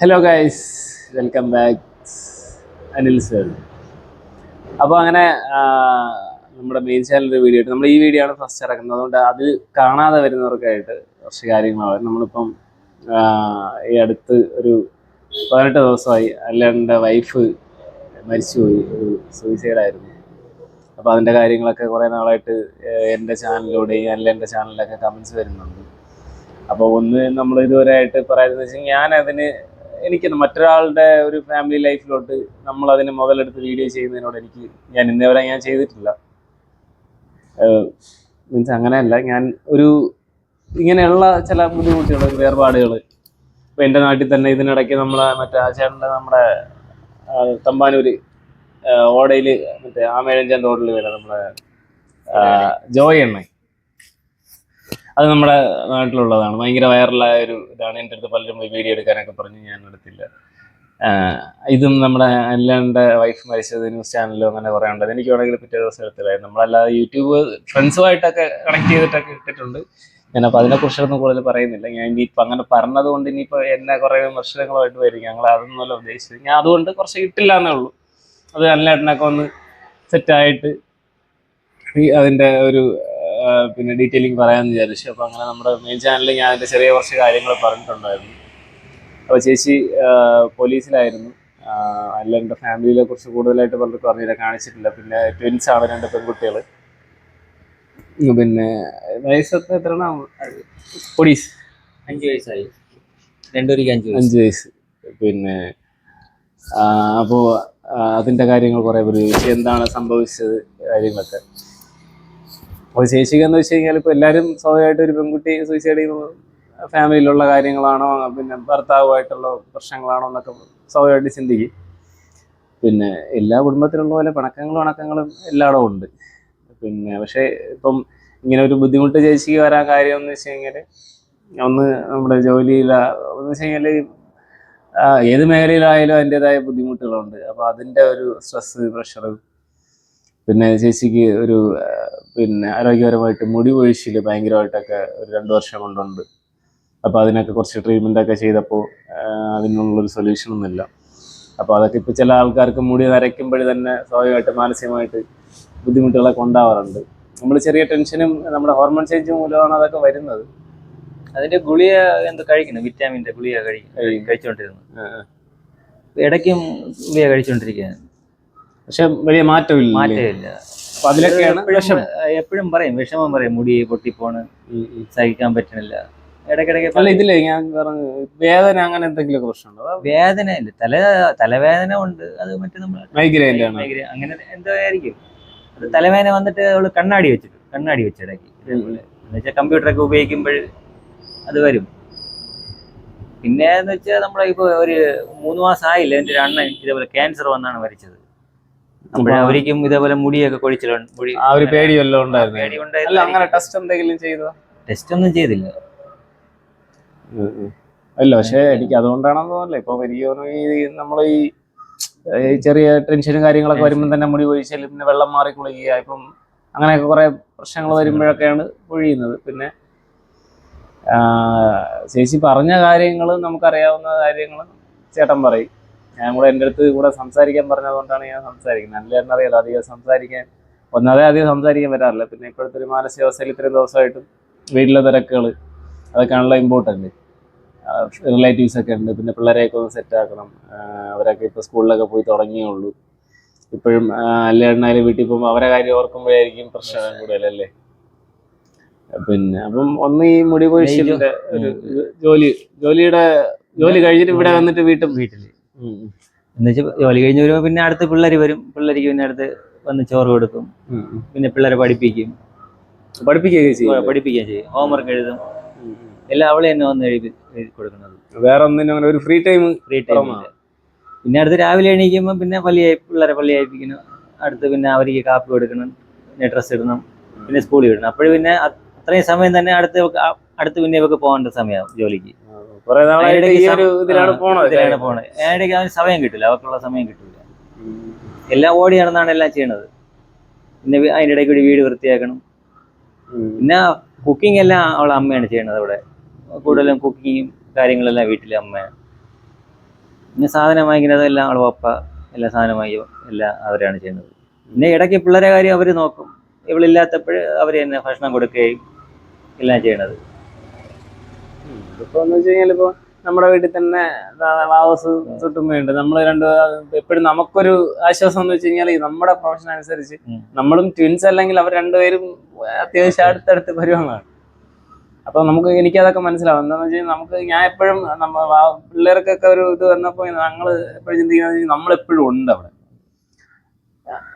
Hello guys welcome back Anil sir അപ്പോൾ അങ്ങനെ നമ്മുടെ മെയിൻ ചാനലിന്റെ വീഡിയോ ആയിട്ട് നമ്മൾ ഈ വീഡിയോ ആണ് ഫസ്റ്റ് ഇറക്കുന്നത്. അതുകൊണ്ട് അത് കാണാതെ വരുന്നവർക്കായിട്ട് കുറച്ച് കാര്യങ്ങളാണ്. നമ്മളിപ്പം ഈ അടുത്ത് ഒരു പതിനെട്ട് ദിവസമായി അല്ലാണ്ട് വൈഫ് മരിച്ചുപോയി. ഒരു സൂയിസൈഡായിരുന്നു അപ്പോൾ അതിന്റെ കാര്യങ്ങളൊക്കെ കുറേ നാളായിട്ട് എന്റെ ചാനലിലൂടെയും അല്ല എന്റെ ചാനലിലൊക്കെ കമൻസ് വരുന്നുണ്ട്. അപ്പോൾ ഒന്ന് നമ്മൾ ഇതുവരെ ആയിട്ട് പറയുന്നത് വെച്ചാൽ ഞാൻ എനിക്ക് മറ്റൊരാളുടെ ഒരു ഫാമിലി ലൈഫിലോട്ട് നമ്മൾ അതിന് മുതലെടുത്ത് വീഡിയോ ചെയ്യുന്നതിനോട് എനിക്ക് ഞാൻ ഇന്നേവരെ ഞാൻ ചെയ്തിട്ടില്ല. മീൻസ് അങ്ങനെയല്ല ഞാൻ ഒരു ഇങ്ങനെയുള്ള ചില ബുദ്ധിമുട്ടുകൾ ഒരു വേർപാടുകൾ ഇപ്പം എന്റെ നാട്ടിൽ തന്നെ ഇതിനിടയ്ക്ക് നമ്മളെ മറ്റേ ആ ചേട്ടന്റെ നമ്മുടെ തമ്പാനൂര് ഓടയിൽ മറ്റേ ആമേഴഞ്ചാൻ റോഡിൽ വരെ നമ്മളെ ജോയ് എണ്ണ അത് നമ്മുടെ നാട്ടിലുള്ളതാണ്. ഭയങ്കര വൈറലായ ഒരു ഇതാണ്. എന്റെ അടുത്ത് പലരും വീഡിയോ എടുക്കാനൊക്കെ പറഞ്ഞു ഞാൻ എടുത്തില്ല. ഇതും നമ്മുടെ അല്ലാണ്ട് വൈഫ് മരിച്ചത് ന്യൂസ് ചാനലിലോ അങ്ങനെ കുറേ ഉണ്ട്. എനിക്ക് വേണമെങ്കിൽ പിറ്റേ ദിവസം എടുത്തില്ലായിരുന്നു. നമ്മളല്ലാതെ യൂട്യൂബ് ഫ്രണ്ട്സുമായിട്ടൊക്കെ കണക്ട് ചെയ്തിട്ടൊക്കെ ഇട്ടിട്ടുണ്ട്. ഞാനപ്പോൾ അതിനെക്കുറിച്ചൊന്നും കൂടുതൽ പറയുന്നില്ല. ഞാൻ ഇനിയിപ്പോൾ അങ്ങനെ പറഞ്ഞത് കൊണ്ട് ഇനിയിപ്പോൾ എന്നെ കുറേ വിമർശനങ്ങളുമായിട്ട് വരും. ഞങ്ങൾ അതൊന്നുമല്ല ഉദ്ദേശിച്ചത്. ഞാൻ അതുകൊണ്ട് കുറച്ച് ഇട്ടില്ല എന്നേ ഉള്ളൂ. അത് അല്ലേട്ടനൊക്കെ ഒന്ന് സെറ്റായിട്ട് അതിന്റെ ഒരു പിന്നെ ഡീറ്റെയിലിംഗ് പറയാമെന്ന് വിചാരിച്ചു. അപ്പോൾ അങ്ങനെ നമ്മുടെ മെയിൻ ചാനലിൽ ഞാൻ അതിന്റെ ചെറിയ കുറച്ച് കാര്യങ്ങൾ പറഞ്ഞിട്ടുണ്ടായിരുന്നു. അപ്പോൾ ചേച്ചി പോലീസിലായിരുന്നു. അല്ല എന്റെ ഫാമിലിയിലെ കുറിച്ച് കൂടുതലായിട്ട് പലർക്കും അറിയില്ല കാണിച്ചിട്ടില്ല. പിന്നെ ട്വിൻസ് ആണ് രണ്ട് പെൺകുട്ടികൾ പിന്നെ വയസ്സൊക്കെ എത്ര പോലീസ് അഞ്ച് വയസ്സായി. രണ്ടുപേർക്ക് അഞ്ച് വയസ്സ്. അഞ്ച് വയസ്സ്. പിന്നെ അപ്പോൾ അതിന്റെ കാര്യങ്ങൾ കുറേ പേര് എന്താണ് സംഭവിച്ചത്? കാര്യങ്ങളൊക്കെ. അപ്പോൾ എന്ന് വെച്ച് കഴിഞ്ഞാൽ ഇപ്പോൾ എല്ലാവരും സ്വാഭാവികമായിട്ട് ഒരു പെൺകുട്ടി സൂയിസൈഡ് ചെയ്യുന്നത് ഫാമിലിയിലുള്ള കാര്യങ്ങളാണോ പിന്നെ ഭർത്താവുമായിട്ടുള്ള പ്രശ്നങ്ങളാണോ എന്നൊക്കെ സ്വാഭാവികമായിട്ട് ചിന്തിക്കും. പിന്നെ എല്ലാ കുടുംബത്തിലുള്ള പോലെ പിണക്കങ്ങളും അണക്കങ്ങളും എല്ലായിടവും ഉണ്ട്. പിന്നെ പക്ഷേ ഇപ്പം ഇങ്ങനെ ഒരു ബുദ്ധിമുട്ട് ചേച്ചിക്ക് വരാൻ കാര്യം എന്ന് വെച്ച് കഴിഞ്ഞാൽ ഒന്ന് നമ്മുടെ ജോലിയില എന്ന് വെച്ച് കഴിഞ്ഞാൽ ഏത് മേഖലയിലായാലും അതിന്റെതായ ബുദ്ധിമുട്ടുകളുണ്ട്. അപ്പോൾ അതിന്റെ ഒരു സ്ട്രെസ് പ്രഷർ പിന്നെ ചേച്ചിക്ക് ഒരു പിന്നെ ആരോഗ്യപരമായിട്ട് മുടി കൊഴിച്ചിൽ ഭയങ്കരമായിട്ടൊക്കെ ഒരു രണ്ട് വർഷം കൊണ്ടുണ്ട്. അപ്പോൾ അതിനൊക്കെ കുറച്ച് ട്രീറ്റ്മെന്റ് ഒക്കെ ചെയ്തപ്പോൾ അതിനുള്ളൊരു സൊല്യൂഷൻ ഒന്നുമില്ല. അപ്പോൾ അതൊക്കെ ഇപ്പോൾ ചില ആൾക്കാർക്ക് മുടി നരയ്ക്കുമ്പോഴേ തന്നെ സ്വാഭാവികമായിട്ട് മാനസികമായിട്ട് ബുദ്ധിമുട്ടുകളൊക്കെ ഉണ്ടാവാറുണ്ട്. നമ്മൾ ചെറിയ ടെൻഷനും നമ്മുടെ ഹോർമോൺ ചേഞ്ച് മൂലമാണ് അതൊക്കെ വരുന്നത്. അതിന്റെ ഗുളിയ എന്ത് കഴിക്കുന്നു? വിറ്റാമിന്റെ ഗുളിയ കഴിക്കും കഴിച്ചുകൊണ്ടിരുന്നു. ഇടയ്ക്കും ഗുളിക കഴിച്ചുകൊണ്ടിരിക്കുകയാണ് പക്ഷെ വലിയ മാറ്റമില്ല മാറ്റമില്ല. അപ്പൊ അതിലൊക്കെയാണ് എപ്പോഴും പറയും വിഷമം പറയും മുടി പൊട്ടിപ്പോണ്. സഹിക്കാൻ പറ്റണില്ല ഇടയ്ക്കിടയ്ക്ക് അല്ല ഇതില്ലേ ഞാൻ പറഞ്ഞു വേദന അങ്ങനെ എന്തെങ്കിലും പ്രശ്നമുണ്ടോ? വേദന ഇല്ല. തല തലവേദന ഉണ്ട്. അത് മറ്റേ നമ്മൾ മൈഗ്രൈൻ അങ്ങനെ എന്തോ ആയിരിക്കും. അത് തലവേദന വന്നിട്ട് അവൾ കണ്ണാടി വെച്ചിട്ട് കണ്ണാടി വെച്ച് ഇടയ്ക്ക്. എന്നുവെച്ചാൽ കമ്പ്യൂട്ടറൊക്കെ ഉപയോഗിക്കുമ്പോൾ അത് വരും. പിന്നെ എന്ന് വെച്ചാൽ നമ്മളെ ഇപ്പൊ ഒരു മൂന്ന് മാസം ആയില്ല എന്റെ ഒരു അണ്ണൻ ഇതേപോലെ ക്യാൻസർ വന്നാണ് മരിച്ചത്. അപ്പോൾ അവർക്കും ഇതേപോലെ മുടിയൊക്കെ കൊഴിച്ചിലുണ്ട്. മുടി ആ ഒരു പേടി ഉണ്ടായിരുന്നു. പേടി അല്ല അങ്ങനെ ടെസ്റ്റ് എന്തെങ്കിലും ചെയ്തോ? ടെസ്റ്റ് ഒന്നും ചെയ്തില്ല. അല്ല പക്ഷെ എനിക്ക് അതുകൊണ്ടാണെന്ന് തോന്നല്ലേ ഇപ്പൊ എനിക്ക് ഈ നമ്മൾ ഈ ചെറിയ ടെൻഷനും കാര്യങ്ങളൊക്കെ വരുമ്പോൾ തന്നെ മുടി കൊഴിച്ചാൽ പിന്നെ വെള്ളം മാറി കുളിക്കുക ഇപ്പം അങ്ങനെയൊക്കെ കുറെ പ്രശ്നങ്ങൾ വരുമ്പോഴൊക്കെയാണ് പൊഴിയുന്നത്. പിന്നെ ചേച്ചി പറഞ്ഞ കാര്യങ്ങൾ നമുക്കറിയാവുന്ന കാര്യങ്ങൾ ചേട്ടൻ പറയും. ഞാൻ കൂടെ എന്റെ അടുത്ത് കൂടെ സംസാരിക്കാൻ പറഞ്ഞതുകൊണ്ടാണ് ഞാൻ സംസാരിക്കുന്നത്. നല്ല എന്നറിയാലോ അധികം സംസാരിക്കാൻ ഒന്നാമതേ അധികം സംസാരിക്കാൻ പറ്റാറില്ല പിന്നെ ഇപ്പോഴത്തെ ഒരു മാനസികാവസ്ഥയിൽ ഇത്രയും ദിവസമായിട്ടും വീട്ടിലെ തിരക്കുകൾ അതൊക്കെയാണല്ലോ ഇമ്പോർട്ടന്റ് റിലേറ്റീവ്സ് ഒക്കെ ഉണ്ട്. പിന്നെ പിള്ളേരെയൊക്കെ ഒന്ന് സെറ്റാക്കണം അവരൊക്കെ ഇപ്പോൾ സ്കൂളിലൊക്കെ പോയി തുടങ്ങിയേ ഉള്ളൂ. ഇപ്പോഴും അല്ലേണ്ണായാലും വീട്ടിൽ പോകുമ്പോൾ അവരെ കാര്യം ഓർക്കുമ്പോഴായിരിക്കും പ്രശ്നം കൂടുതലല്ലേ? പിന്നെ അപ്പം ഒന്ന് ഈ മുടി കൊഴിച്ചിലിന്റെ ഒരു ജോലി ജോലിയുടെ ജോലി കഴിഞ്ഞിട്ട് ഇവിടെ വന്നിട്ട് വീട്ടും? വീട്ടിൽ എന്ന് വെച്ചാൽ ജോലി കഴിഞ്ഞ് വരുമ്പോൾ പിന്നെ അടുത്ത് പിള്ളേർ വരും. പിള്ളേർക്ക് പിന്നെ അടുത്ത് വന്ന് ചോറ് കൊടുക്കും. പിന്നെ പിള്ളേരെ പഠിപ്പിക്കും. പഠിപ്പിക്കുകയും ചെയ്യും പഠിപ്പിക്കുകയും ചെയ്യും. ഹോംവർക്ക് എഴുതും. എല്ലാം അവളെ തന്നെ വന്ന് എഴുതി കൊടുക്കുന്നത്. വേറെ ഒന്നിനും അങ്ങനെ ഒരു ഫ്രീ ടൈം ഫ്രീ ടൈം പിന്നെ അടുത്ത് രാവിലെ എണീക്കുമ്പോൾ പിന്നെ പള്ളി പിള്ളേരെ പള്ളി അയപ്പിക്കണം അടുത്ത് പിന്നെ അവർക്ക് കാപ്പി കൊടുക്കണം. പിന്നെ ഡ്രസ്സ് ഇടണം. പിന്നെ സ്കൂളിൽ വിടണം. അപ്പോഴും പിന്നെ അത്രയും സമയം തന്നെ അടുത്ത് അടുത്ത് പിന്നെ ഇവക്ക് പോകേണ്ട സമയമാകും ജോലിക്ക്. കുറെ നാളായിട്ട് ഈ ഒരു ഇതിലാണ് പോണത് ഇതിലാണ് പോണത്. അവന് സമയം കിട്ടില്ല അവർക്കുള്ള സമയം കിട്ടില്ല. എല്ലാം ഓടി നടന്നാണ് എല്ലാം ചെയ്യണത്. പിന്നെ അതിന്റെ ഇടയ്ക്ക് ഒരു വീട് വൃത്തിയാക്കണം. പിന്നെ കുക്കിംഗ് എല്ലാം അവളെ അമ്മയാണ് ചെയ്യണത് അവിടെ. കൂടുതലും കുക്കിങ്ങും കാര്യങ്ങളെല്ലാം വീട്ടിലെ അമ്മയാണ് പിന്നെ സാധനം വാങ്ങിക്കുന്നത് എല്ലാം അവളെ പപ്പ എല്ലാ സാധനം വാങ്ങി എല്ലാം അവരാണ് ചെയ്യുന്നത്. പിന്നെ ഇടയ്ക്ക് പിള്ളേരെ കാര്യം അവർ നോക്കും. ഇവളില്ലാത്തപ്പോൾ അവർ തന്നെ ഭക്ഷണം കൊടുക്കുകയും എല്ലാം ചെയ്യണത്. ഇപ്പൊ എന്ന് വെച്ച് കഴിഞ്ഞാൽ ഇപ്പൊ നമ്മുടെ വീട്ടിൽ തന്നെ വാവസ് തൊട്ടുമ്മയുണ്ട് നമ്മൾ രണ്ട് എപ്പോഴും നമുക്കൊരു ആശ്വാസം എന്ന് വെച്ച് കഴിഞ്ഞാൽ നമ്മുടെ പ്രൊഫഷൻ അനുസരിച്ച്. നമ്മളും ട്വിൻസ് അല്ലെങ്കിൽ അവർ രണ്ടുപേരും അത്യാവശ്യം അടുത്തടുത്ത് പരുവങ്ങളാണ് അപ്പൊ നമുക്ക് എനിക്കതൊക്കെ മനസ്സിലാവും. എന്താന്ന് വെച്ച് കഴിഞ്ഞാൽ നമുക്ക് ഞാൻ എപ്പോഴും നമ്മ പിള്ളേർക്കൊക്കെ ഒരു ഇത് വന്നപ്പോ ഞങ്ങൾ എപ്പോഴും ചിന്തിക്കുന്നത് നമ്മൾ എപ്പോഴും ഉണ്ട് അവിടെ.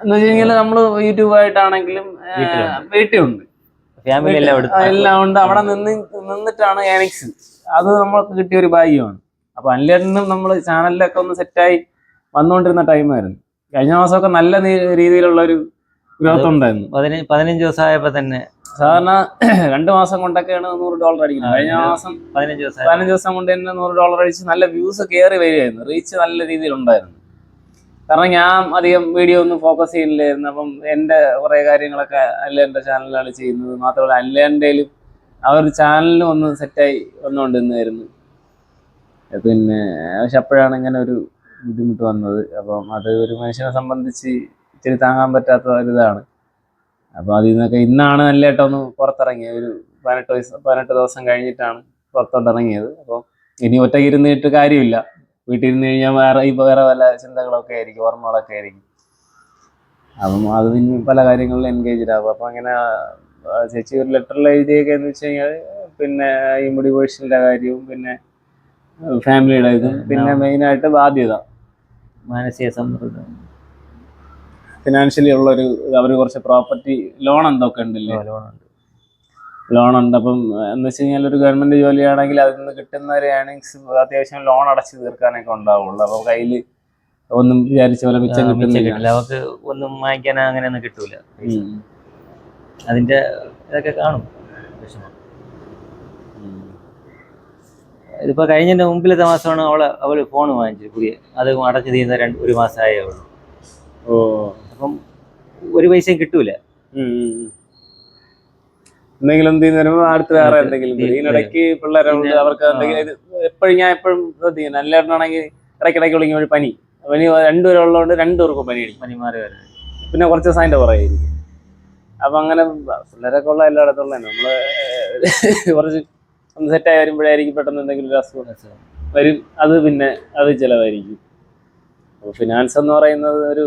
എന്ന് വെച്ച് കഴിഞ്ഞാൽ നമ്മൾ യൂട്യൂബായിട്ടാണെങ്കിലും വീട്ടിലുണ്ട്. ഫാമിലി എല്ലാം എല്ലാം ഉണ്ട്. അവിടെ നിന്ന് നിന്നിട്ടാണ് ഏണിക്സ് അത് നമ്മൾക്ക് കിട്ടിയ ഒരു ഭാഗ്യമാണ്. അപ്പൊ അല്ലേട്ടനും നമ്മൾ ചാനലിലൊക്കെ ഒന്ന് സെറ്റായി വന്നുകൊണ്ടിരുന്ന ടൈമായിരുന്നു കഴിഞ്ഞ മാസമൊക്കെ നല്ല രീതിയിലുള്ള ഒരു ഗ്രോത്ത് ഉണ്ടായിരുന്നു. പതിനഞ്ച് പതിനഞ്ച് ദിവസം ആയപ്പോൾ തന്നെ സാധാരണ രണ്ട് മാസം കൊണ്ടൊക്കെയാണ് നൂറ് ഡോളർ അടിക്കുന്നത്. കഴിഞ്ഞ മാസം പതിനഞ്ച് ദിവസം പതിനഞ്ച് ദിവസം കൊണ്ട് തന്നെ നൂറ് ഡോളർ അടിച്ച് നല്ല വ്യൂസ് കയറി വരികയായിരുന്നു. റീച്ച് നല്ല രീതിയിൽ ഉണ്ടായിരുന്നു. കാരണം ഞാൻ അധികം വീഡിയോ ഒന്നും ഫോക്കസ് ചെയ്യില്ലായിരുന്നു അപ്പം എന്റെ കുറേ കാര്യങ്ങളൊക്കെ അല്ലേന്റെ ചാനലിലാണ് ചെയ്യുന്നത്. മാത്രമല്ല അല്ലേന്റെയിലും ആ ഒരു ചാനലിനും ഒന്ന് സെറ്റായി വന്നുകൊണ്ടിരുന്നായിരുന്നു പിന്നെ പക്ഷെ അപ്പോഴാണ് ഇങ്ങനെ ഒരു ബുദ്ധിമുട്ട് വന്നത്. അപ്പം അത് ഒരു മനുഷ്യനെ സംബന്ധിച്ച് ഇച്ചിരി താങ്ങാൻ പറ്റാത്ത ഒരിതാണ് അപ്പോൾ അതിൽ നിന്നൊക്കെ ഇന്നാണ് നല്ലതായിട്ട് ഒന്ന് പുറത്തിറങ്ങിയത്. ഒരു പതിനെട്ട് വയസ്സ് പതിനെട്ട് ദിവസം കഴിഞ്ഞിട്ടാണ് പുറത്തോട്ടിറങ്ങിയത് അപ്പം അപ്പോൾ ഇനി ഒറ്റയ്ക്ക് ഇരുന്നിട്ട് കാര്യമില്ല. വീട്ടിൽ ഇരുന്ന് കഴിഞ്ഞാൽ വേറെ ഇപ്പോൾ വേറെ പല ചിന്തകളൊക്കെ ആയിരിക്കും ഓർമ്മകളൊക്കെ ആയിരിക്കും. അപ്പം അത് പിന്നെ പല കാര്യങ്ങളിലും എൻഗേജ്ഡ് ആകും അപ്പം അങ്ങനെ ചേച്ചി ഒരു ലെറ്ററിൽ എഴുതിയൊക്കെ എന്ന് വെച്ച് കഴിഞ്ഞാൽ പിന്നെ ഈ മുടി പൊഴിച്ചിലിന്റെ കാര്യവും പിന്നെ ഫാമിലിയുടെ ഇതും പിന്നെ മെയിൻ ആയിട്ട് ബാധ്യത. മാനസിക സമ്മർദ്ദം ഫിനാൻഷ്യലി ഉള്ളൊരു അവർ കുറച്ച് പ്രോപ്പർട്ടി ലോൺ എന്തൊക്കെ ഉണ്ടല്ലേ? ലോണുണ്ട് ലോൺ ഉണ്ട്. അപ്പം എന്ന് വെച്ച് കഴിഞ്ഞാൽ ഒരു ഗവൺമെന്റ് ജോലിയാണെങ്കിൽ അതിൽ നിന്ന് കിട്ടുന്ന ഒരു ഏണിങ്സ് അത്യാവശ്യം ലോൺ അടച്ചു തീർക്കാനൊക്കെ ഉണ്ടാവുള്ളൂ. അപ്പൊ കയ്യിൽ ഒന്നും വിചാരിച്ച പോലെ മിച്ചം കിട്ടുന്നില്ല. അവർക്ക് ഒന്നും വാങ്ങിക്കാൻ അങ്ങനെയൊന്നും കിട്ടൂല. അതിന്റെ ഇതൊക്കെ കാണും. ഇതിപ്പോ കഴിഞ്ഞതിന്റെ മുമ്പിലത്തെ മാസമാണ് അവൾ അവൾ ഫോൺ വാങ്ങിച്ചത് പുതിയ. അത് അടച്ചു തീരുന്ന രണ്ട് ഒരു മാസമായേ ഉള്ളൂ. ഓ. അപ്പം ഒരു പൈസയും കിട്ടൂല. എന്തെങ്കിലും എന്ത് വരുമ്പോൾ അടുത്ത് വേറെ എന്തെങ്കിലും ഇടയ്ക്ക് ഇതിനിടയ്ക്ക് പിള്ളേരുണ്ട് അവർക്ക് എന്തെങ്കിലും എപ്പോഴും ഞാൻ എപ്പോഴും ശ്രദ്ധിക്കുന്നു. എല്ലാവരുടെയാണെങ്കിൽ ഇടയ്ക്കിടയ്ക്ക് വിളിക്കും ഒരു പനി. പനി രണ്ടുപേരും ഉള്ളതുകൊണ്ട് രണ്ടുപേർക്കും പനി അടിക്കും പനി മാറി വരാൻ പിന്നെ കുറച്ച് ദിവസം അതിന്റെ പുറകെയായിരിക്കും അപ്പൊ അങ്ങനെ പിള്ളേരൊക്കെ ഉള്ള എല്ലായിടത്തുള്ള നമ്മൾ കുറച്ച് ഒന്ന് സെറ്റായി വരുമ്പോഴായിരിക്കും പെട്ടെന്ന് എന്തെങ്കിലും ഒരു അസുഖം വരും. അത് പിന്നെ അത് ചിലവായിരിക്കും. അപ്പോൾ ഫിനാൻസ് എന്ന് പറയുന്നത് ഒരു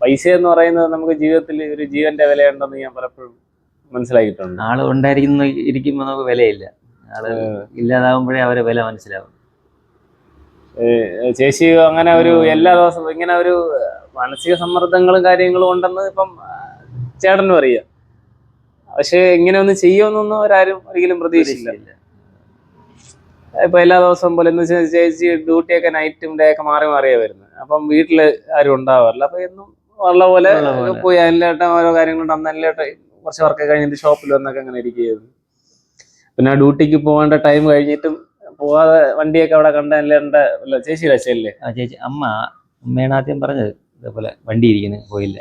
പൈസ എന്ന് പറയുന്നത് നമുക്ക് ജീവിതത്തിൽ ഒരു ജീവന്റെ വിലയുണ്ടെന്ന് ഞാൻ പലപ്പോഴും മനസ്സിലാക്കിയിട്ടുണ്ട്. ആൾ ഉണ്ടായിരിക്കുന്ന ഇരിക്കുമ്പോ നമുക്ക് വിലയില്ല. ആൾ ഇല്ലാതാവുമ്പോഴേ അവരെ വില മനസ്സിലാവും. ചേച്ചി അങ്ങനെ ഒരു എല്ലാ ദിവസവും ഇങ്ങനെ ഒരു മാനസിക സമ്മർദ്ദങ്ങളും കാര്യങ്ങളും ഉണ്ടെന്ന് ഇപ്പം ചേട്ടനും അറിയാം. പക്ഷെ ഇങ്ങനെ ഒന്ന് ചെയ്യുമെന്നൊന്നും ഒരാരും ഒരിക്കലും പ്രതീക്ഷിച്ചില്ല. ഇപ്പൊ എല്ലാ ദിവസവും പോലെ എന്ന് വെച്ചാൽ ചേച്ചി ഡ്യൂട്ടിയൊക്കെ നൈറ്റും ഡേ ഒക്കെ മാറി മാറിയാ വരുന്നത്. അപ്പം വീട്ടിൽ ആരും ഉണ്ടാവാറില്ല. അപ്പൊ എന്നും ഉള്ള പോലെ പോയി എല്ലായിട്ടും ഓരോ കാര്യങ്ങളുണ്ട് അന്ന് കുറച്ച് വർക്ക് കഴിഞ്ഞിട്ട് ഷോപ്പിൽ വന്നൊക്കെ അങ്ങനെ ഇരിക്കുകയായിരുന്നു. പിന്നെ ഡ്യൂട്ടിക്ക് പോകേണ്ട ടൈം കഴിഞ്ഞിട്ടും പോവാതെ വണ്ടിയൊക്കെ അവിടെ കണ്ട എല്ലാണ്ട് ചേച്ചി അച്ഛല്ലേ ആ ചേച്ചി അമ്മ അമ്മയാണ് ആദ്യം പറഞ്ഞത് ഇതേപോലെ വണ്ടി ഇരിക്കുന്നു പോയില്ല.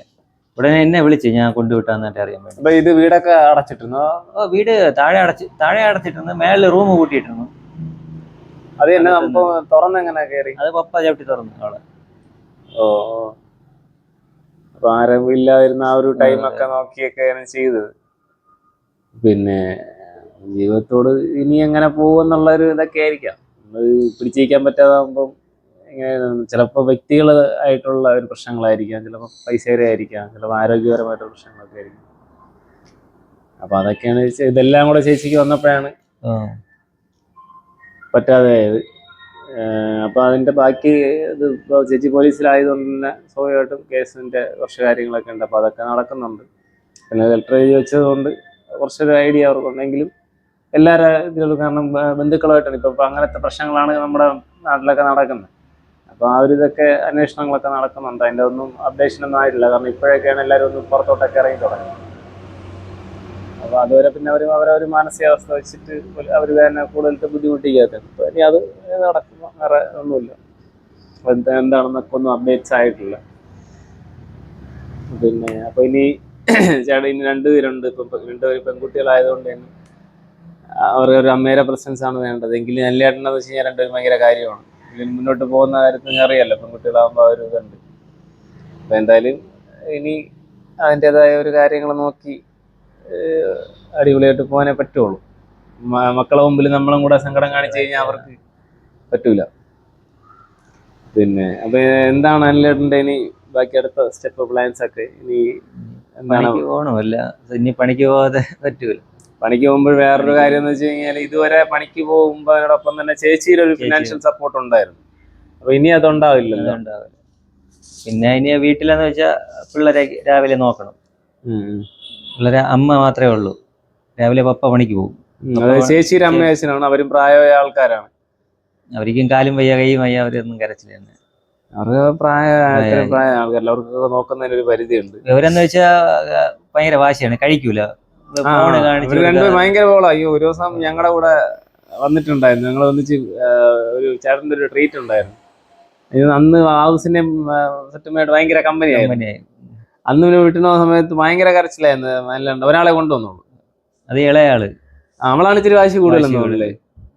ഉടനെ എന്നെ വിളിച്ചു ഞാൻ കൊണ്ടുവിട്ടാന്നായിട്ട് അറിയാൻ വേണ്ടി. അപ്പൊ ഇത് വീടൊക്കെ അടച്ചിട്ടിരുന്നു? ഓ വീട് താഴെ അടച്ച് താഴെ അടച്ചിട്ടിരുന്നു മേളിൽ റൂം കൂട്ടിയിട്ടിരുന്നു. അത് തന്നെ തുറന്നെങ്ങനെ കയറി? അത് പപ്പ ചവിട്ടി തുറന്നു അവളെ. ഓ ഓ. അപ്പൊ ആരും ഇല്ലാതിരുന്ന ആ ഒരു ടൈമൊക്കെ നോക്കിയൊക്കെയാണ് ചെയ്തത്. പിന്നെ ജീവിതത്തോട് ഇനി എങ്ങനെ പോകുമെന്നുള്ള ഒരു ഇതൊക്കെ ആയിരിക്കാം. നമ്മൾ പിടിച്ചിരിക്കാൻ പറ്റാതാകുമ്പം ഇങ്ങനെ ചിലപ്പോൾ വ്യക്തികൾ ആയിട്ടുള്ള ഒരു പ്രശ്നങ്ങളായിരിക്കാം ചിലപ്പോൾ പൈസയുടെ ആയിരിക്കാം ചിലപ്പോൾ ആരോഗ്യപരമായിട്ടുള്ള പ്രശ്നങ്ങളൊക്കെ ആയിരിക്കും. അപ്പൊ അതൊക്കെയാണ് ഇതെല്ലാം കൂടെ ചേച്ചിക്ക് വന്നപ്പോഴാണ് പറ്റാതെ ആയത് ഏഹ് അപ്പൊ അതിന്റെ ബാക്കി ഇത് ഇപ്പൊ ചേച്ചി പോലീസിലായതുകൊണ്ട് തന്നെ സ്വാഭാവികമായിട്ടും കേസിന്റെ കുറച്ച് കാര്യങ്ങളൊക്കെ ഉണ്ട്. അപ്പൊ അതൊക്കെ നടക്കുന്നുണ്ട്. പിന്നെ ലെറ്റർ എഴുതി വെച്ചത് കൊണ്ട് കുറച്ചൊരു ഐഡിയ അവർക്കുണ്ടെങ്കിലും എല്ലാവരും ഇതിലും കാരണം ബന്ധുക്കളുമായിട്ടാണ്. ഇപ്പൊ അങ്ങനത്തെ പ്രശ്നങ്ങളാണ് നമ്മുടെ നാട്ടിലൊക്കെ നടക്കുന്നത്. അപ്പൊ ആ ഒരു ഇതൊക്കെ അന്വേഷണങ്ങളൊക്കെ നടക്കുന്നുണ്ട്. അതിന്റെ ഒന്നും അപ്ഡേഷൻ ഒന്നും ആയിട്ടില്ല. കാരണം ഇപ്പോഴൊക്കെയാണ് എല്ലാവരും ഒന്ന് പുറത്തോട്ടൊക്കെ ഇറങ്ങി തുടങ്ങി അപ്പൊ അതുവരെ പിന്നെ അവർ അവരൊരു മാനസികാവസ്ഥ വെച്ചിട്ട് അവർ തന്നെ കൂടുതൽ ബുദ്ധിമുട്ടിക്കാത്ത. ഇനി അത് നടക്കും വേറെ ഒന്നുമില്ല. എന്താണെന്നൊക്കെ ഒന്നും അപ്ഡേറ്റ്സ് ആയിട്ടില്ല പിന്നെ അപ്പൊ ഇനി ചേട്ടൻ ഇനി രണ്ടുപേരുണ്ട് ഇപ്പൊ രണ്ടുപേരും പെൺകുട്ടികളായതുകൊണ്ട് തന്നെ അവരുടെ ഒരു അമ്മയുടെ പ്രസൻസ് ആണ് വേണ്ടത്. എങ്കിലും നല്ലേട്ടനെന്ന് വെച്ച് കഴിഞ്ഞാൽ രണ്ടുപേരും ഭയങ്കര കാര്യമാണ്. മുന്നോട്ട് പോകുന്ന കാര്യത്തിൽ നിങ്ങൾക്ക് അറിയാലോ പെൺകുട്ടികളാകുമ്പോൾ ഒരു ഇതുണ്ട്. അപ്പോൾ എന്തായാലും ഇനി അതിന്റെതായ ഒരു കാര്യങ്ങൾ നോക്കി അടിപൊളിയായിട്ട് പോകാനേ പറ്റുള്ളൂ. മക്കളെ മുമ്പിൽ നമ്മളും കൂടെ സങ്കടം കാണിച്ചു കഴിഞ്ഞാൽ അവർക്ക് പറ്റൂല. പിന്നെ അപ്പൊ എന്താണ് അനിലേട്ടന്റെ ഇനി ബാക്കി അടുത്ത സ്റ്റെപ്പ് പ്ലാൻസ് ഒക്കെ? ഇനി എന്താണ്? പോകണമല്ല ഇനി പണിക്ക് പോകാതെ പറ്റൂല. പണിക്ക് പോകുമ്പോൾ വേറൊരു കാര്യം എന്ന് വെച്ച് കഴിഞ്ഞാൽ ഇതുവരെ പണിക്ക് പോകുമ്പോ അതിനോടൊപ്പം തന്നെ ചേച്ചിയുടെ ഒരു ഫിനാൻഷ്യൽ സപ്പോർട്ട് ഉണ്ടായിരുന്നു. അപ്പൊ ഇനി അതുണ്ടാവില്ലല്ലോ? അതുണ്ടാവില്ല. പിന്നെ ഇനി വീട്ടിലെന്ന് വെച്ചാൽ പിള്ളേരെ രാവിലെ നോക്കണം. പിള്ളേരെ അമ്മ മാത്രമേ ഉള്ളൂ. രാവിലെ പപ്പ പണിക്ക് പോകും. ചേച്ചിയുടെ അമ്മ അച്ഛനാണ് അവരും പ്രായമായ ആൾക്കാരാണ്. അവർക്കും കാലും വയ്യ കൈയും വയ്യ അവരൊന്നും കരച്ചില്ല തന്നെ. അവർക്ക് പ്രായ ഇത്രയും പ്രായ ആൾക്കാരല്ല. അവർക്ക് നോക്കുന്നതിന് ഒരു പരിധിയുണ്ട്. ഇവരെന്ന് വെച്ചാ ആ, ഭയങ്കര വാശിയാണ്. കഴിക്കൂല. ഭയങ്കര ബോളാ അയ്യോ ഒരു ദിവസം ഞങ്ങളുടെ കൂടെ വന്നിട്ടുണ്ടായിരുന്നു. ഞങ്ങൾ ഒന്നിച്ച് ഒരു ചേട്ടന്റെ ഒരു ട്രീറ്റ് ഉണ്ടായിരുന്നു. അന്ന് ഹൗസിന്റെയും സെറ്റുമായിട്ട് ഭയങ്കര കമ്പനിയായിരുന്നു. കമ്പനിയായി. അന്ന് പിന്നെ വീട്ടിൽ പോകുന്ന സമയത്ത് ഭയങ്കര കരച്ചിലായിരുന്നു അല്ലാണ്ട് ഒരാളെ കൊണ്ടുവന്നുള്ളൂ അത് ഇളയാൾ. നമ്മളാണ് ഇച്ചിരി വാശി കൂടുതലെന്ന് തോന്നുന്നില്ലേ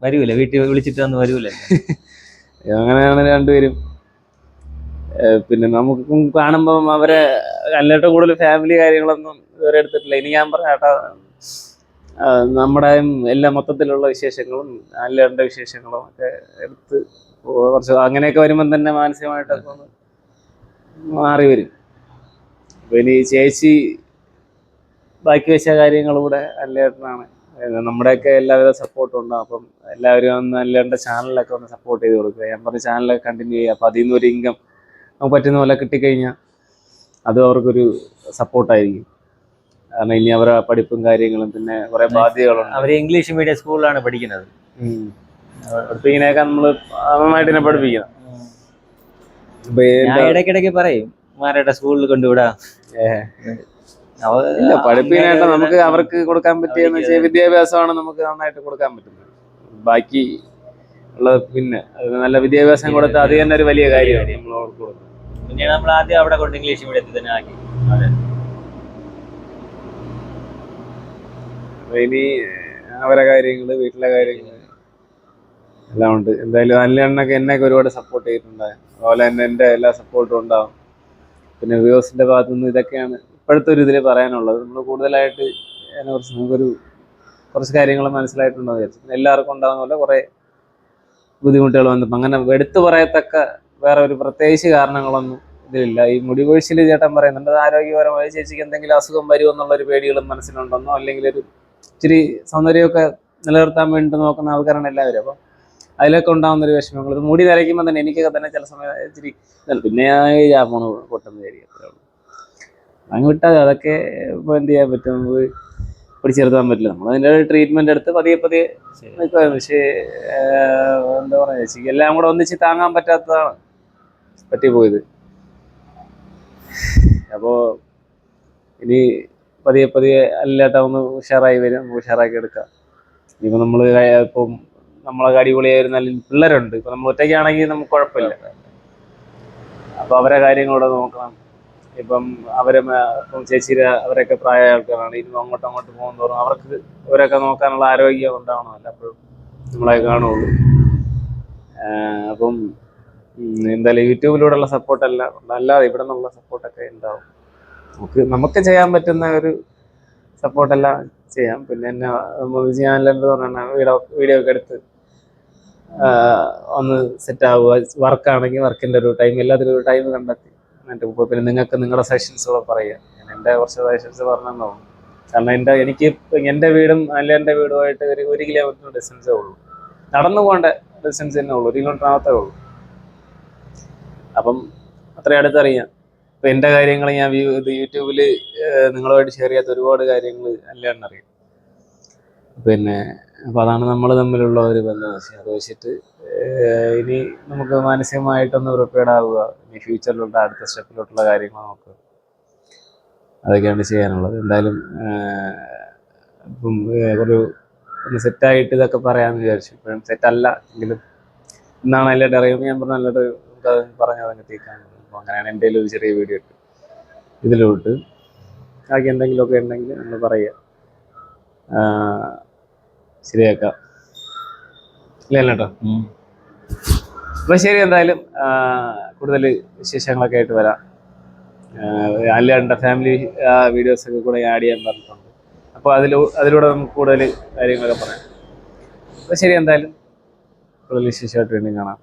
വരൂല? വീട്ടിൽ വിളിച്ചിട്ട് വന്ന് വരൂല? അങ്ങനെയാണ് രണ്ടുപേരും. പിന്നെ നമുക്കും കാണുമ്പം അവരെ അല്ലേട്ട് കൂടുതൽ ഫാമിലി കാര്യങ്ങളൊന്നും ഇതുവരെ എടുത്തിട്ടില്ല. ഇനി ഞാൻ പറയാട്ടാ നമ്മുടെ എല്ലാ മൊത്തത്തിലുള്ള വിശേഷങ്ങളും അല്ലേണ്ട വിശേഷങ്ങളും ഒക്കെ എടുത്ത് കുറച്ച് അങ്ങനെയൊക്കെ വരുമ്പം തന്നെ മാനസികമായിട്ടൊക്കെ ഒന്ന് മാറി വരും. അപ്പൊ ഇനി ചേച്ചി ബാക്കി വെച്ച കാര്യങ്ങളൂടെ അല്ലേട്ടനാണ്. നമ്മുടെയൊക്കെ എല്ലാവരും സപ്പോർട്ടും ഉണ്ടാവും അപ്പം എല്ലാവരും ഒന്ന് അല്ലേണ്ട ചാനലിലൊക്കെ ഒന്ന് സപ്പോർട്ട് ചെയ്ത് കൊടുക്കുക. ഞാൻ പറഞ്ഞ ചാനലൊക്കെ കണ്ടിന്യൂ ചെയ്യുക. അപ്പം അതിൽ നിന്ന് ഒരു ഇൻകം നമുക്ക് പറ്റുന്ന പോലെ കിട്ടിക്കഴിഞ്ഞാൽ അതും അവർക്കൊരു സപ്പോർട്ടായിരിക്കും കാരണം ഇനി അവരെ പഠിപ്പും കാര്യങ്ങളും പിന്നെ കുറെ ബാധ്യതകളുണ്ട്. അവർ ഇംഗ്ലീഷ് മീഡിയം സ്കൂളിലാണ് പഠിക്കുന്നത്. പഠിപ്പിക്കുന്നതൊക്കെ നമ്മൾ നന്നായിട്ട് തന്നെ പഠിപ്പിക്കണം. ഇടയ്ക്കിടയ്ക്ക് പറയും മാരുടെ സ്കൂളിൽ കൊണ്ടുവിടാ. ഇല്ല പഠിപ്പിക്കാനായിട്ട് നമുക്ക് അവർക്ക് കൊടുക്കാൻ പറ്റിയെന്ന് വെച്ചാൽ വിദ്യാഭ്യാസമാണ് നമുക്ക് നന്നായിട്ട് കൊടുക്കാൻ പറ്റുന്നത്. ബാക്കി ഉള്ളത് പിന്നെ നല്ല വിദ്യാഭ്യാസം കൊടുത്ത് അത് തന്നെ ഒരു വലിയ കാര്യമാണ്. നമ്മൾ അവർക്ക് കൊടുക്കുന്നത് പിന്നെ നമ്മൾ ആദ്യം അവിടെ കൊണ്ട് ഇംഗ്ലീഷ് മീഡിയത്തിൽ തന്നെ ആക്കി. ഇനി അവരെ കാര്യങ്ങൾ വീട്ടിലെ കാര്യങ്ങൾ എല്ലാം ഉണ്ട്. എന്തായാലും നല്ല എണ്ണൊക്കെ എന്നെയൊക്കെ ഒരുപാട് സപ്പോർട്ട് ചെയ്തിട്ടുണ്ട്. അതുപോലെ തന്നെ എന്റെ എല്ലാ സപ്പോർട്ടും ഉണ്ടാവും. പിന്നെ വ്യൂസിന്റെ ഭാഗത്തു നിന്ന് ഇതൊക്കെയാണ് ഇപ്പോഴത്തെ ഒരു ഇതിൽ പറയാനുള്ളത്. നമ്മൾ കൂടുതലായിട്ട് അതിനെക്കുറിച്ച് നമുക്കൊരു കുറച്ച് കാര്യങ്ങൾ മനസ്സിലായിട്ടുണ്ടോ വിചാരിച്ചു. എല്ലാവർക്കും ഉണ്ടാകുന്ന പോലെ കുറേ ബുദ്ധിമുട്ടുകൾ വന്നപ്പോൾ അങ്ങനെ എടുത്തു പറയത്തക്ക വേറെ ഒരു പ്രത്യേകിച്ച് കാരണങ്ങളൊന്നും ഇതിലില്ല. ഈ മുടി കൊഴിച്ചിൽ ചേട്ടൻ പറയുന്നുണ്ട് അത് ആരോഗ്യപരമായി ചേച്ചിക്ക് എന്തെങ്കിലും അസുഖം വരുമോ എന്നുള്ളൊരു പേടികളും മനസ്സിലുണ്ടെന്നോ? അല്ലെങ്കിൽ ഒരു ഇച്ചിരി സൗന്ദര്യമൊക്കെ നിലനിർത്താൻ വേണ്ടി നോക്കുന്ന ആൾക്കാരാണ് എല്ലാവരും. അപ്പം അതിലൊക്കെ ഉണ്ടാകുന്ന ഒരു വിഷമങ്ങൾ. ഇത് മുടി നരയ്ക്കുമ്പോൾ തന്നെ എനിക്കൊക്കെ തന്നെ ചില സമയം ഇച്ചിരി. പിന്നെ ഞാൻ പോണ് പൊട്ടെന്ന് വിചാരിക്കും അങ്ങ് വിട്ടാൽ അതൊക്കെ ഇപ്പോൾ എന്ത് ചെയ്യാൻ പറ്റും? നമുക്ക് പിടിച്ചെടുത്താൻ പറ്റില്ല. നമ്മൾ അതിന്റെ ട്രീറ്റ്മെന്റ് എടുത്ത് പതിയെ പതിയെ നിൽക്കുമായിരുന്നു പക്ഷേ എന്താ പറയുക എല്ലാം കൂടെ ഒന്നിച്ച് താങ്ങാൻ പറ്റാത്തതാണ് പറ്റിപ്പോയത് അപ്പോൾ ഇനി പതിയെ പതിയെ അല്ലാട്ട ഒന്ന് ഉഷാറായി വരും. ഉഷാറാക്കി എടുക്കാം. ഇനിയിപ്പോൾ നമ്മൾ ഇപ്പം നമ്മളൊക്കെ അടിപൊളിയായി ഒരു നല്ല പിള്ളേരുണ്ട്. ഇപ്പൊ നമ്മൾ ഒറ്റയ്ക്കാണെങ്കിൽ നമുക്ക് കുഴപ്പമില്ല. അപ്പൊ അവരെ കാര്യങ്ങളൂടെ നോക്കണം. ഇപ്പം അവരെ ചേച്ചിയുടെ അവരൊക്കെ പ്രായ ആൾക്കാരാണ് ഇനി അങ്ങോട്ടും അങ്ങോട്ട് പോകുന്ന തോറും അവർക്ക് അവരൊക്കെ നോക്കാനുള്ള ആരോഗ്യം ഉണ്ടാവണമല്ലോ അപ്പോഴും നമ്മളെ കാണുള്ളൂ. അപ്പം എന്തായാലും യൂട്യൂബിലൂടെയുള്ള സപ്പോർട്ടല്ല അല്ലാതെ ഇവിടെ നിന്നുള്ള സപ്പോർട്ടൊക്കെ ഉണ്ടാവും. നമുക്ക് നമുക്ക് ചെയ്യാൻ പറ്റുന്ന ഒരു സപ്പോർട്ടെല്ലാം ചെയ്യാം. പിന്നെ എന്നെ ചാനലെന്ന് പറഞ്ഞാൽ വീഡിയോ വീഡിയോ ഒക്കെ എടുത്ത് ഒന്ന് സെറ്റ് ആവുക വർക്കാണെങ്കിൽ വർക്കിന്റെ ഒരു ടൈം എല്ലാത്തിനും ഒരു ടൈം കണ്ടെത്തി. എന്നിട്ട് ഇപ്പോൾ പിന്നെ നിങ്ങൾക്ക് നിങ്ങളുടെ സെഷൻസുകൾ പറയുക. ഞാൻ എന്റെ കുറച്ച് സെഷൻസ് പറഞ്ഞു കാരണം എന്റെ എനിക്ക് എന്റെ വീടും അല്ല എന്റെ വീടുമായിട്ട് ഒരു ഒരു കിലോമീറ്റർ ഡിസ്റ്റൻസേ ഉള്ളൂ. നടന്നു പോകേണ്ട ഡിസ്റ്റൻസ് തന്നെ ഉള്ളൂ. ഒരു കിലോമീറ്റർ ആകത്തേ ഉള്ളൂ. അപ്പം അത്രയും അടുത്തറിയാം. ഇപ്പം എന്റെ കാര്യങ്ങൾ ഞാൻ യൂട്യൂബിൽ നിങ്ങളുമായിട്ട് ഷെയർ ചെയ്യാത്ത ഒരുപാട് കാര്യങ്ങൾ അല്ലാണ്ട് അറിയാം പിന്നെ അപ്പോൾ അതാണ് നമ്മൾ തമ്മിലുള്ള ഒരു ബന്ധം വെച്ചാൽ അത് വെച്ചിട്ട് ഇനി നമുക്ക് മാനസികമായിട്ടൊന്ന് പ്രിപ്പയർഡ് ആവുക ഇനി ഫ്യൂച്ചറിലുള്ള അടുത്ത സ്റ്റെപ്പിലോട്ടുള്ള കാര്യങ്ങൾ നോക്കുക. അതൊക്കെയാണ് ചെയ്യാനുള്ളത്. എന്തായാലും ഇപ്പം ഒരു സെറ്റായിട്ട് ഇതൊക്കെ പറയാമെന്ന് വിചാരിച്ചു. ഇപ്പോഴും സെറ്റല്ല എങ്കിലും ഇന്നാണ് അതിന്റെ ഡ്രൈവിംഗ് ഞാൻ പറഞ്ഞ നല്ലത് നമുക്ക് അത് പറഞ്ഞതങ്ങ് തീക്കാൻ അപ്പോൾ അങ്ങനെയാണ് എന്റെ ഒരു ചെറിയ വീഡിയോ ഇട്ട് ഇതിലോട്ട്. ബാക്കി എന്തെങ്കിലുമൊക്കെ ഉണ്ടെങ്കിൽ നമ്മൾ പറയുക. ശരിയാക്കാം. ഇല്ല കേട്ടോ. അപ്പൊ ശരി എന്തായാലും കൂടുതൽ വിശേഷങ്ങളൊക്കെ ആയിട്ട് വരാം. അല്ലാണ്ട് ഫാമിലി വീഡിയോസ് ഒക്കെ കൂടെ ആഡ് ചെയ്യാൻ പറഞ്ഞിട്ടുണ്ട്. അപ്പോൾ അതിൽ അതിലൂടെ നമുക്ക് കൂടുതൽ കാര്യങ്ങളൊക്കെ പറയാം. അപ്പോൾ ശരി എന്തായാലും കൂടുതൽ വിശേഷമായിട്ട് വീണ്ടും കാണാം.